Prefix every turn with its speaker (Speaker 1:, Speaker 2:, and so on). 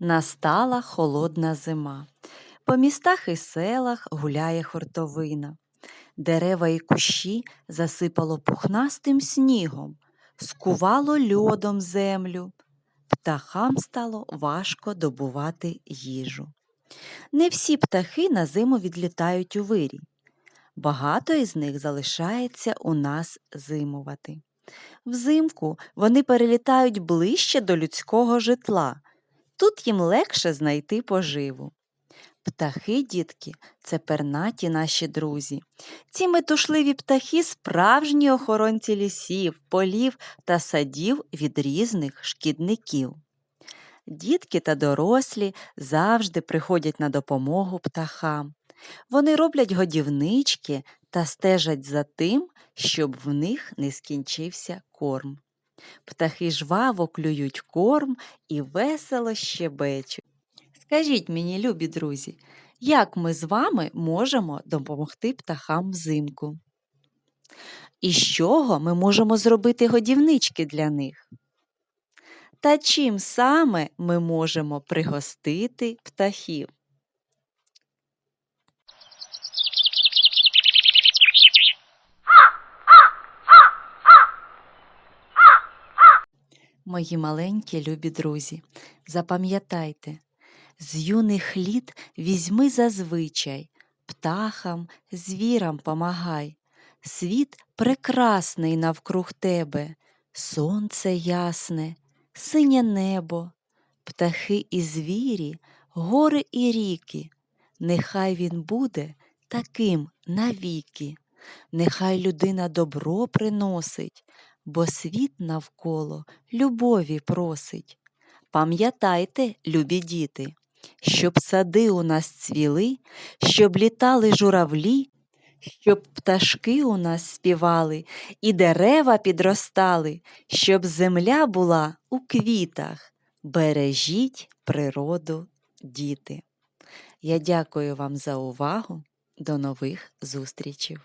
Speaker 1: Настала холодна зима. По містах і селах гуляє хуртовина. Дерева і кущі засипало пухнастим снігом, скувало льодом землю. Птахам стало важко добувати їжу. Не всі птахи на зиму відлітають у вирій. Багато із них залишається у нас зимувати. Взимку вони перелітають ближче до людського житла. Тут їм легше знайти поживу. Птахи, дітки, це пернаті наші друзі. Ці метушливі птахи справжні охоронці лісів, полів та садів від різних шкідників. Дітки та дорослі завжди приходять на допомогу птахам. Вони роблять годівнички та стежать за тим, щоб в них не скінчився корм. Птахи жваво клюють корм і весело щебечуть. Скажіть мені, любі друзі, як ми з вами можемо допомогти птахам взимку? І з чого ми можемо зробити годівнички для них? Та чим саме ми можемо пригостити птахів? Мої маленькі любі друзі, запам'ятайте, з юних літ візьми зазвичай, птахам, звірам помагай. Світ прекрасний навкруг тебе, сонце ясне, синє небо, птахи і звірі, гори і ріки. Нехай він буде таким навіки. Нехай людина добро приносить, бо світ навколо любові просить. Пам'ятайте, любі діти, щоб сади у нас цвіли, щоб літали журавлі, щоб пташки у нас співали і дерева підростали, щоб земля була у квітах. Бережіть природу, діти. Я дякую вам за увагу. До нових зустрічей!